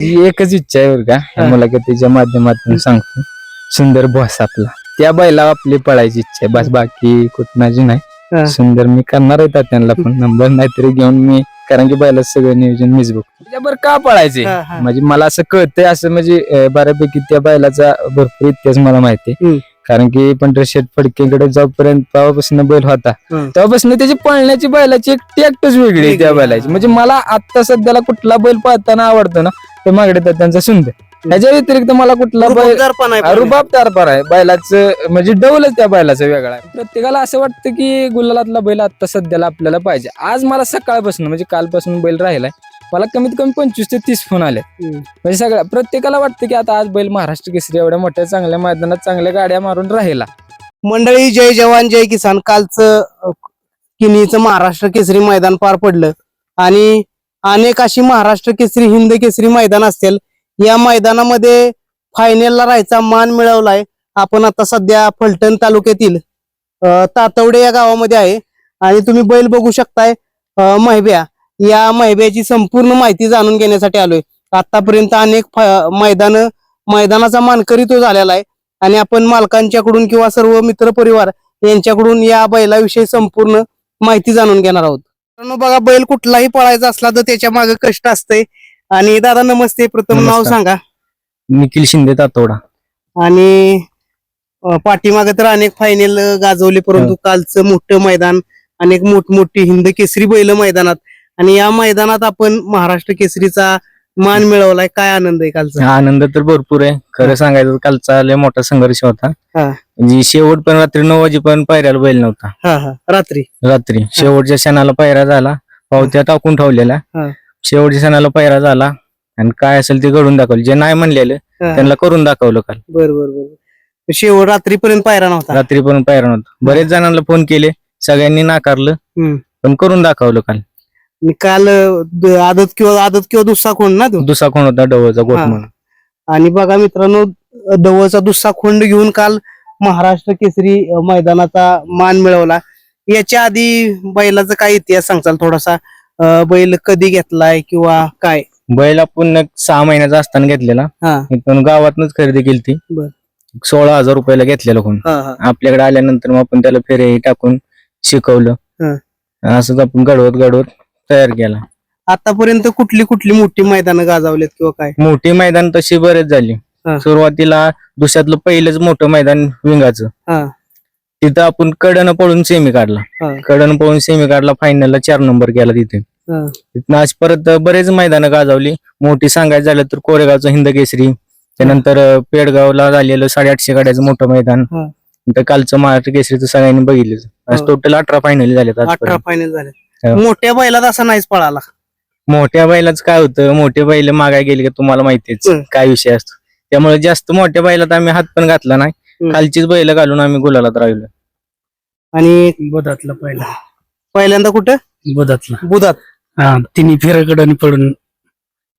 एकच इच्छा आहे बरं का. या मुलाखतीच्या माध्यमातून सांगतो सुंदर बॉस आपला त्या बैला आपली पळायची इच्छा आहे बस बाकी कुठनाची. नाही सुंदर मी करणार आहे त्यांना पण नंबर नाहीतरी घेऊन मी कारण की बैला सगळं नियोजन मीच बघतो त्याच्यावर का पळायचे. म्हणजे मला असं कळतंय असं म्हणजे बऱ्यापैकी त्या बैलाचा भरपूर इतिहास मला माहिती आहे. हम्म. कारण की पंढर शेठ फडकेकडे जाऊपर्यंत तेव्हापासून बैल होता. तेव्हापासून त्याची पळण्याची बैलाची एक टेक्टच वेगळी त्या बैलाची. म्हणजे मला आता सध्याला कुठला बैल पाहताना आवडतो ना ते मागडे त्यांचा सुंदर त्याच्या व्यतिरिक्त मला कुठला बैल आहे पण. रुबाब तारपार आहे. बैलाचं म्हणजे डवलच त्या बैलाचा वेगळा आहे. प्रत्येकाला असं वाटतं की गुलालातला बैल आता सध्याला आपल्याला पाहिजे. आज मला सकाळपासून म्हणजे कालपासून बैल राहिलाय मला कमीत कमी पंचवीस ते तीस फोन आले हम्म. म्हणजे सगळ्या प्रत्येकाला वाटतं की आता आज बैल महाराष्ट्र केसरी एवढ्या मोठ्या चांगल्या मैदानात चांगल्या गाड्या मारून राहिला. मंडळी जय जवान जय किसान. कालचं अ, किनीचं महाराष्ट्र केसरी मैदान पार पडलं. आणि अनेक अशी महाराष्ट्र केसरी हिंद केसरी मैदान असतील. या मैदानामध्ये फायनलला राहायचा मान मिळवलाय. आपण आता सध्या फलटण तालुक्यातील तातवडे या गावामध्ये आहे. आणि तुम्ही बैल बघू शकताय महिब्या या महिब्याची संपूर्ण माहिती जाणून घेण्यासाठी आलोय. आतापर्यंत अनेक मैदान मैदानाचा मानकरी तो झालेला आहे. आणि आपण मालकांच्याकडून किंवा सर्व मित्रपरिवार यांच्याकडून या बैलाविषयी संपूर्ण माहिती जाणून घेणार आहोत. बघा बैल कुठलाही पळायचा असला तर त्याच्यामागे कष्ट असते आणि दादा नमस्ते. प्रथम नाव नमस्कार. सांगा. निखिल शिंदे तातोडा. आणि अं, पाठीमागे तर अनेक फायनल गाजवले परंतु कालचं मोठं मैदान अनेक मोठमोठी हिंद केसरी बैल मैदानात. आणि या मैदानात आपण महाराष्ट्र केसरीचा मान मिळवलाय काय आनंद आहे कालचा? आनंद तर भरपूर आहे. खरं सांगायचं तर कालचा लय मोठा संघर्ष होता. हा. म्हणजे शेवट पण रात्री नऊ वाजेपर्यंत पायऱ्याला बैल नव्हता. हा हा. रात्री? रात्री. शेवटच्या क्षणाला पायरा झाला. पावत्या टाकून ठेवलेल्या. हा. शेवटच्या क्षणाला पायरा झाला. आणि काय असेल ते घडून दाखवलं. जे नाही म्हणलेलं हा. त्यांना करून दाखवलं काल. बर बर बर. शेवट रात्रीपर्यंत पायरा नव्हता? रात्री पण पायरा नव्हता. बरेच जणांना फोन केले. सगळ्यांनी नाकारलं. हम्म. पण करून दाखवलं काल. आणि काल द- आदत किंवा आदत किंवा दुसरा कोण ना तो? दुसरा कोण होता डवळचा गोट हा. म्हणून. आणि बघा मित्रांनो दवळचा दुसरा खोंड घेऊन काल महाराष्ट्र केसरी अं, मैदानाचा मान मिळवला. याच्या आधी बैलाचा काय इतिहास सांगचाल थोडासा? अं, बैल कधी घेतलाय किंवा काय? बैल आपण एक सहा महिन्याचा असताना घेतलेला. हा. इथून गावातनच खरेदी केली ती बर. सोळा हजार रुपयाला घेतलेला कोण हा हा. आपल्याकडे आल्यानंतर मग आपण त्याला फेरे टाकून शिकवलं. असंच आपण घडवत घडवत तयार केला आतापर्यंत कुठली कुठली मोठी मैदानं गाजवलेत किंवा काय मोठी मैदान तशी बरेच झाली हा. सुरुवातीला दुसऱ्यातलं पहिलंच मोठं मैदान विंगाचं हा तिथं आपण कडनं पळून सेमी काढला हा कडनं पळून सेमी काढला फायनलला चार नंबर केला तिथे हा. तिथनं आज परत बरेच मैदानं गाजवली मोठी सांगायचं झालं तर कोरेगावचं हिंद केसरी त्यानंतर अं, पेडगावला झालेलं साडेआठशे गाड्याचं मोठं मैदान हा. नंतर कालचं महाराष्ट्र केसरीचं सगळ्यांनी बघितलं आज हो. टोटल अठरा फायनल झालेत अठरा आजपर्यंत. फायनल झाले हा. मोठ्या बैलात असा नाहीच पळाला. मोठ्या बैलाच काय होतं? मोठे बैल मागाय गेले का तुम्हाला माहितीच. काय विषय असतो. त्यामुळे जास्त मोठ्या बैलात आम्ही हात पण घातला नाही. खालचीच बैल घालून आम्ही गुलालात राहिलो. आणि बुधातला पहिला. पहिल्यांदा कुठं? बुधातला. बुधात. हा तिन्ही फेऱ्याकडे पडून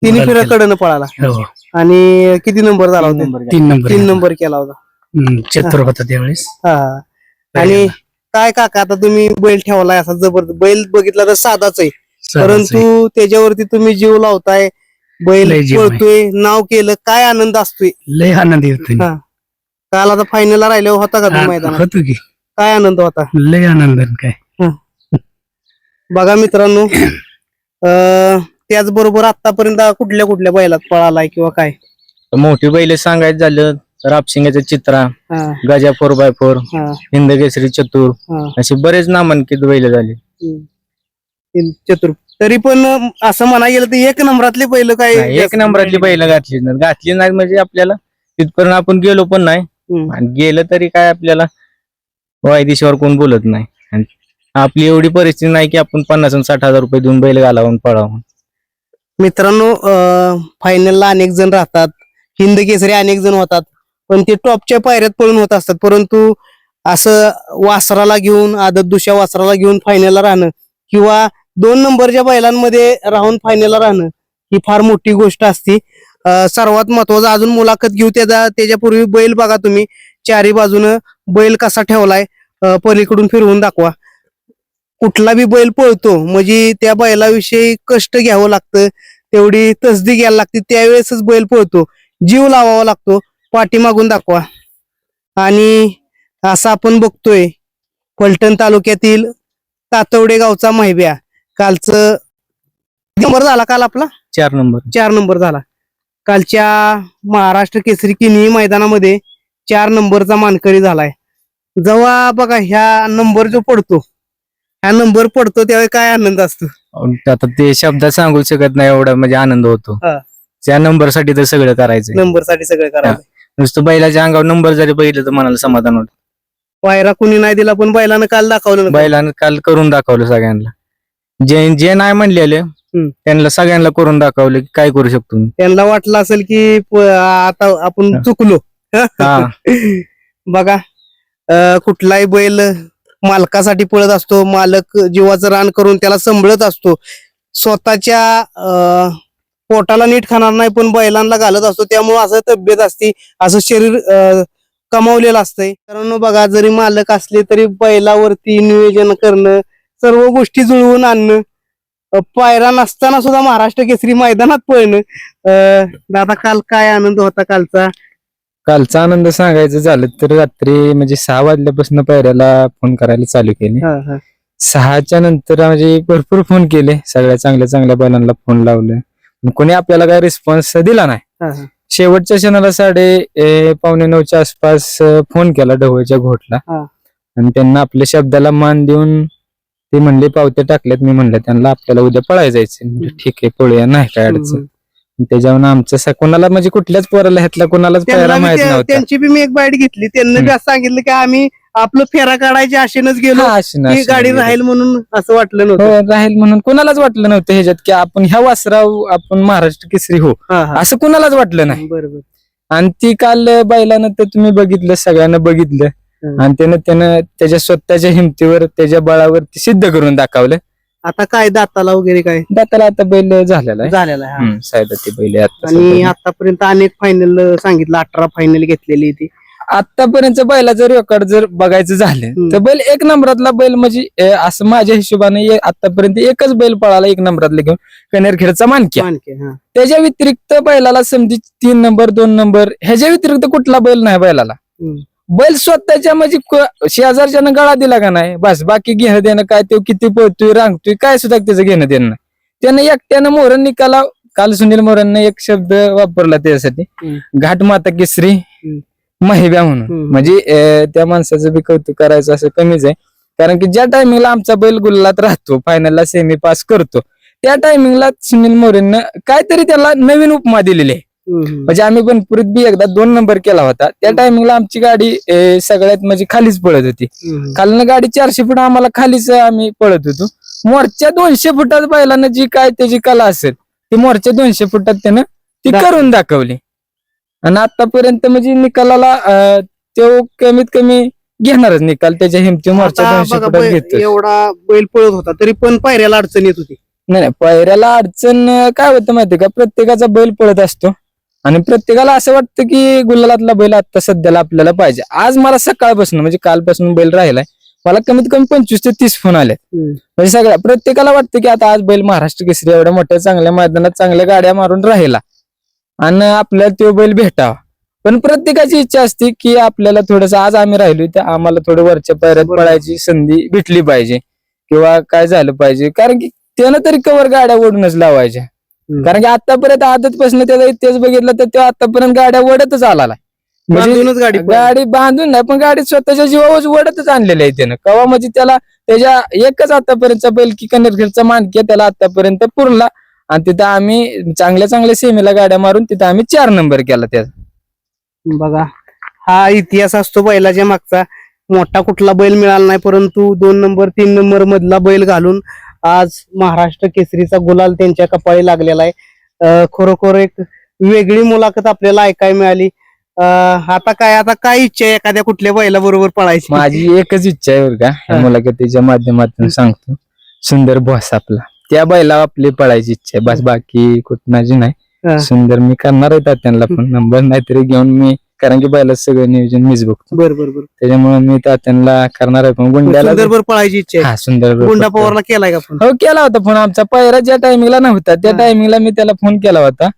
तिन्ही गुलाल फिरा केला. कडनं पळाला. हो. आणि किती नंबर झाला होता? तीन नंबर तीन नंबर केला होता. चतुर होता त्यावेळेस. हा. आणि काय काका आता तुम्ही बैल ठेवलाय असा जबरदस्त बैल बघितला तर साधाच आहे. परंतु त्याच्यावरती तुम्ही जीव लावताय बैल. पळतोय नाव केलं काय आनंद असतोय? लय आनंद येतो हा. काल आता फायनलला राहिल्यावर होता का तुम्ही मैदानात? होतो की. काय आनंद होता? लय आनंद काय. बघा मित्रांनो अं, त्याचबरोबर आतापर्यंत कुठल्या कुठल्या बैलात पळालाय किंवा काय? मोठी बैल सांगायचं झालं तर आपशिंगाचं चित्रा हा. गजा फोर बाय फोर हा. हिंद केसरी चतुर हा. असे बरेच नामांकित बैल झाले. हम्म. तीन चतुर. तरी पण अं, असं म्हणा गेलं तर एक नंबरातले पहिलं काय नाही, एक नंबरातली बैल घातली नाही घातली नाही म्हणजे आपल्याला तिथपर्यंत आपण गेलो पण नाही. हम्म. आणि गेलं तरी काय आपल्याला वायदेशीवर कोण बोलत नाही. आणि आपली एवढी परिस्थिती नाही की आपण पन्नास आणि साठ हजार रुपये देऊन बैल घालावून पळावून मित्रांनो फायनलला अनेक जण राहतात. हिंद केसरी अनेक जण होतात. पण ते टॉपच्या पायऱ्यात पळून होत असतात. परंतु असं वासराला घेऊन आदत दुसऱ्या वासराला घेऊन फायनलला राहणं किंवा दोन नंबरच्या बैलांमध्ये राहून फायनलला राहणं ही फार मोठी गोष्ट असते. सर्वात महत्वाचं अजून मुलाखत घेऊ त्याचा त्याच्यापूर्वी बैल बघा तुम्ही. चारी बाजूनं बैल कसा ठेवलाय पलीकडून फिरवून दाखवा. कुठला बी बैल पळतो म्हणजे त्या बैलाविषयी कष्ट घ्यावं लागतं तेवढी तसदी घ्यायला लागते त्यावेळेसच बैल पळतो. जीव लावावा लागतो. पाठीमागून दाखवा. आणि असं आपण बघतोय फलटण तालुक्यातील तातवडे गावचा महिब्या कालचं नंबर झाला काल आपला? चार नंबर. चार नंबर झाला. कालच्या महाराष्ट्र केसरी किनी मैदानामध्ये चार नंबरचा मानकरी झालाय. जेव्हा बघा ह्या नंबर जो पडतो ह्या नंबर पडतो त्यावेळी काय आनंद असतो? आता ते शब्दात सांगू शकत नाही एवढा म्हणजे आनंद होतो. त्या नंबरसाठी तर सगळं करायचं नंबरसाठी सगळं करायचं नुसतं बैलाच्या अंगावर नंबर जरी बघितलं तर मनाला समाधान होतं पायरा कुणी नाही दिला पण बैलानं काल दाखवलं ना. बैलानं काल करून दाखवलं सगळ्यांना. जे जे नाही म्हणलेले त्यांना सगळ्यांना करून दाखवलं की काय करू शकतो मी. त्यांना वाटलं असेल की प- आता आपण हा. चुकलो. हा. बघा अं, कुठलाही बैल मालकासाठी पळत असतो मालक जीवाचं रान करून त्याला संभळत असतो. स्वतःच्या अं, पोटाला नीट खाणार नाही पण बैलांना घालत असतो त्यामुळे असं तब्येत असते असं शरीर कमावलेलं असतंय. कारण बघा जरी मालक असले तरी बैलावरती नियोजन करणं सर्व गोष्टी जुळवून आणणं पायरा नसताना सुद्धा महाराष्ट्र केसरी मैदानात पळणं. अं, दादा काल काय आनंद होता कालचा? कालचा आनंद सांगायचं झालं तर रात्री म्हणजे सहा वाजल्यापासून पायऱ्याला फोन करायला चालू केले. सहाच्या नंतर म्हणजे भरपूर फोन केले. सगळ्या चांगल्या चांगल्या बैलांना फोन लावले. कोणी आपल्याला काय रिस्पॉन्स दिला नाही. शेवटच्या क्षणाला साडे ए, पावणे नऊच्या आसपास फोन केला ढवळच्या घोटला. आणि त्यांना आपल्या शब्दाला मान देऊन ते म्हणले पावते टाकल्यात मी म्हणलं त्यांना आपल्याला उद्या पळायला जायचं म्हणलं, ठीक आहे पळूया नाही काय अडचण. त्याच्यावर आमचं कोणाला म्हणजे कुठल्याच पोराला ह्यातला कोणालाच माहीत नव्हता. त्यांची बी मी एक बाईट घेतली. त्यांनी सांगितलं की आम्ही आपलं फेरा काढायच्या आशेनच गेलो हा, अशी ना, की अशी गाडी. राहील म्हणून असं वाटलं हो नव्हतं राहील म्हणून कोणालाच वाटलं नव्हतं ह्याच्यात की आपण ह्या वासराव आपण महाराष्ट्र केसरी हो हा, हा. असं कोणालाच वाटलं नाही बरोबर आणि ती काल बैलानं तर तुम्ही बघितलं सगळ्यांना बघितलं हम्म. आणि त्यानं त्यानं त्याच्या स्वतःच्या हिमतीवर त्याच्या बळावर ते सिद्ध करून दाखवलं आता काय दाताला वगैरे काय दाताला आता बैल झालेला आहे झालेला आहे हा. हम्म, सायदाती बैल आहे आता आणि सध्या. आतापर्यंत अनेक फायनल सांगितलं अठरा फायनल घेतलेली ती आतापर्यंत बैलाचं रेकॉर्ड जर बघायचं झालं. तर बैल एक नंबरातला बैल म्हणजे असं माझ्या हिशोबाने आतापर्यंत एकच बैल पळाला एक नंबरातला घेऊन कनेरखेडचा मानक्या. मानके त्याच्या व्यतिरिक्त बैलाला समजी तीन नंबर दोन नंबर ह्याच्या व्यतिरिक्त कुठला बैल नाही बैलाला. बैल स्वतःच्या म्हणजे शेजारच्यानं गळा दिला का नाही? बस बाकी घेणं देणं काय तो किती पळतोय रांगतोय काय सुद्धा त्याचं घेणं देणं नाही. त्यानं एकट्यानं मोहरन निकाला काल सुनील मोहरन एक शब्द वापरला त्यासाठी. घाट माता केसरी. महिब्या म्हणून. म्हणजे अं, त्या माणसाचं बी कौतुक करायचं असं कमीच आहे कारण की ज्या टायमिंगला आमचा बैल गुल्लात राहतो फायनलला सेमी पास करतो त्या टायमिंगला सुनील मोरेनं काहीतरी त्याला नवीन उपमा दिलेली आहे. म्हणजे आम्ही बनपुरीत बी एकदा दोन नंबर केला होता त्या टायमिंगला आमची गाडी अं, सगळ्यात म्हणजे खालीच पळत होती. खालनं गाडी चारशे फूट आम्हाला खालीच आम्ही पळत होतो मोरच्या दोनशे फुटात बैलानं जी काय त्याची कला असेल ती मोरच्या दोनशे फुटात त्यानं ती दाखवली. करून दाखवली आणि आतापर्यंत म्हणजे निकालाला अं, तो कमीत कमी घेणारच निकाल. त्याच्या हिमती मोरच्या आता दोनशे बघा, फुटात बैल घेतो एवढा बैल पळत होता तरी पण पायऱ्याला अडचण येत होती. नाही नाही पायऱ्याला अडचण अं, काय होतं माहितीये का? प्रत्येकाचा बैल पळत असतो. आणि प्रत्येकाला असं वाटतं की गुलालातला बैल आता सध्याला आपल्याला पाहिजे. आज मला सकाळपासून म्हणजे कालपासून बैल राहिलाय. मला कमीत कमी पंचवीस ते तीस फोन आले म्हणजे सगळ्या प्रत्येकाला वाटतं की आता आज बैल महाराष्ट्र केसरी एवढ्या मोठ्या चांगल्या मैदानात चांगल्या गाड्या मारून राहिला. आणि आपल्याला तो बैल भेटावा. पण प्रत्येकाची इच्छा असते की आपल्याला थोडस आज आम्ही राहिलो तर आम्हाला थोडं वरच्या पायऱ्यात. पळायची संधी भेटली पाहिजे. किंवा काय झालं पाहिजे. कारण की त्यानं तरी कवर गाड्या ओढूनच लावायच्या. कारण की आतापर्यंत आदतपासून त्याचा इतिहास बघितला तर तो आतापर्यंत गाड्या ओढतच आला म्हणजे बांधूनच गाडी. गाडी बांधून नाही पण गाडी स्वतःच्या जीवावर ओढतच आणलेली आहे त्यानं. कवा म्हणजे त्याला त्याच्या एकच आतापर्यंतचा बैल की कनेरखेडचा मानकी त्याला आतापर्यंत पुरला. आणि तिथं आम्ही चांगल्या चांगल्या सेमीला गाड्या मारून तिथं आम्ही चार नंबर केला त्याचा बघा हा इतिहास असतो बैलाच्या मागचा. मोठा कुठला बैल मिळाला नाही परंतु दोन नंबर तीन नंबर मधला बैल घालून आज महाराष्ट्र केसरीचा गुलाल त्यांच्या कपाळी लागलेला आहे. खरोखर एक वेगळी मुलाखत आपल्याला ऐकायला मिळाली. आता काय आता काय इच्छा आहे एखाद्या कुठल्या बैला बरोबर पळायची? माझी एकच इच्छा आहे बरं का. मुलाखतीच्या माध्यमातून सांगतो. सुंदर बॉस आपला. त्या बैला आपली पळायची इच्छा आहे. बस बाकी कुठनाची हा. नाही. सुंदर मी करणार आहे त्यांना पण. नंबर नाहीतरी घेऊन मी कारण की बैलाचं सगळं नियोजन मीच बघतो. बर बर बर. त्याच्यामुळे मी तात्यांना करणार आहे. पण गुंड्याला सुंदर बर पळायची इच्छा आहे. हा सुंदर बरोबर. गुंडा पवारला केलाय का फोन हो केला होता फोन आमचा पायरा ज्या टायमिंगला नव्हता त्या हा. टायमिंगला मी त्याला फोन केला होता.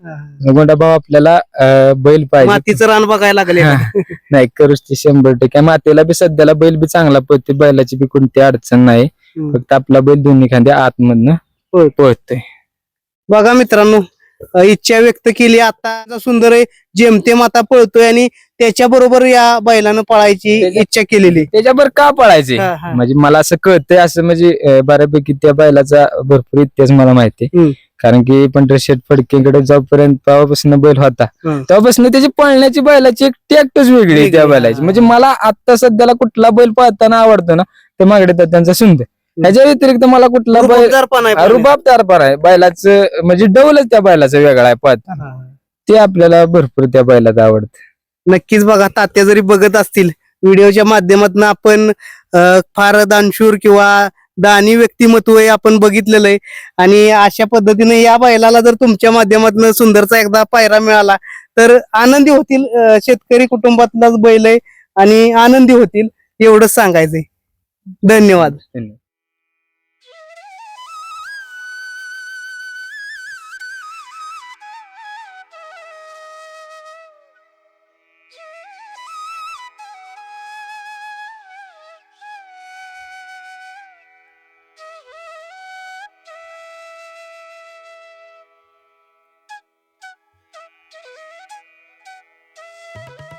गोंडा भाऊ आपल्याला अं, बैल पाहिजे. मातीचं रान बघायला लागले हा. नाही करूच ते शंभर टक्के. मातेला बी सध्याला बैल बी चांगला पळते बैलाची बी कोणती अडचण नाही. हम्म. फक्त आपला बैल दोन्ही खांद्या आतमधनं. पळतोय. बघा मित्रांनो अ, इच्छा व्यक्त केली. आता सुंदर आहे जेमतेम आता पळतोय आणि त्याच्या बरोबर या बैलानं पळायची त्याच्या- इच्छा केलेली. त्याच्यावर का पळायचे? हा, हा. म्हणजे मला असं कळतंय असं म्हणजे अं, बऱ्यापैकी त्या बैलाचा भरपूर इतिहास मला माहिती हम्म. कारण की पंढर शेठ फडकेकडे जोपर्यंत तेव्हापासून बैल होता. हम्म. तेव्हापासून त्याची पळण्याची बैलाची एक टॅक्टच वेगळी आहे त्या वेगळी, बैलाची. हा. म्हणजे मला आता सध्याला कुठला बैल पळताना आवडतो ना ते मागडे त्यांचा सुंदर. ह्याच्या व्यतिरिक्त मला कुठला बैल रुबाबदार पण आहे पण. रुबाब आहे. बैलाचं म्हणजे डवलच त्या बैलाचं वेगळा आहे पळताना. हा. ते आपल्याला भरपूर त्या बैलात आवडत. नक्कीच बघा तात्या जरी बघत असतील व्हिडिओच्या माध्यमातून आपण अ, फार दानशूर किंवा दानी व्यक्तिमत्व हे आपण बघितलेलं आहे. आणि अशा पद्धतीने या बैलाला जर तुमच्या माध्यमातून सुंदरचा एकदा पायरा मिळाला तर आनंदी होतील अ, शेतकरी कुटुंबातलाच बैल आहे आणि आनंदी होतील एवढंच सांगायचंय. धन्यवाद. धन्यवाद. 何?